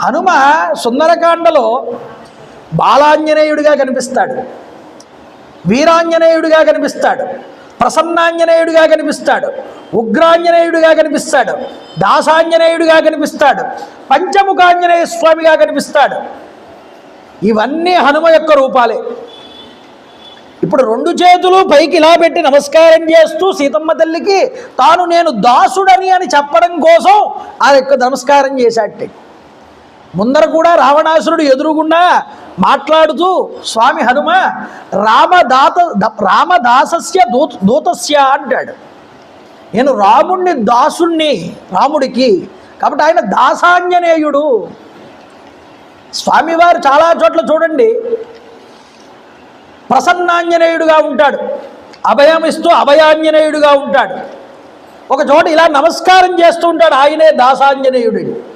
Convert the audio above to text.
హనుమ సుందరకాండలో బాలాంజనేయుడిగా కనిపిస్తాడు వీరాంజనేయుడిగా కనిపిస్తాడు ప్రసన్నాంజనేయుడిగా కనిపిస్తాడు ఉగ్రాంజనేయుడిగా కనిపిస్తాడు దాసాంజనేయుడిగా కనిపిస్తాడు పంచముఖాంజనేయ స్వామిగా కనిపిస్తాడు. ఇవన్నీ హనుమ యొక్క రూపాలే. ఇప్పుడు రెండు చేతులు పైకి ఇలా పెట్టి నమస్కారం చేస్తూ సీతమ్మ తల్లికి తాను నేను దాసుడని అని చెప్పడం కోసం ఆ యొక్క నమస్కారం చేశాటే ముందర కూడా రావణాసురుడు ఎదురుగుండా మాట్లాడుతూ స్వామి హనుమ రామదాత రామదాసస్య దూత దూతస్య అంటాడు. నేను రాముణ్ణి దాసుణ్ణి రాముడికి కాబట్టి ఆయన దాసాంజనేయుడు. స్వామివారు చాలా చోట్ల చూడండి. ప్రసన్నాంజనేయుడుగా ఉంటాడు. అభయం ఇస్తూ అభయాంజనేయుడుగా ఉంటాడు. ఒక చోట ఇలా నమస్కారం చేస్తూ ఉంటాడు ఆయనే దాసాంజనేయుడు.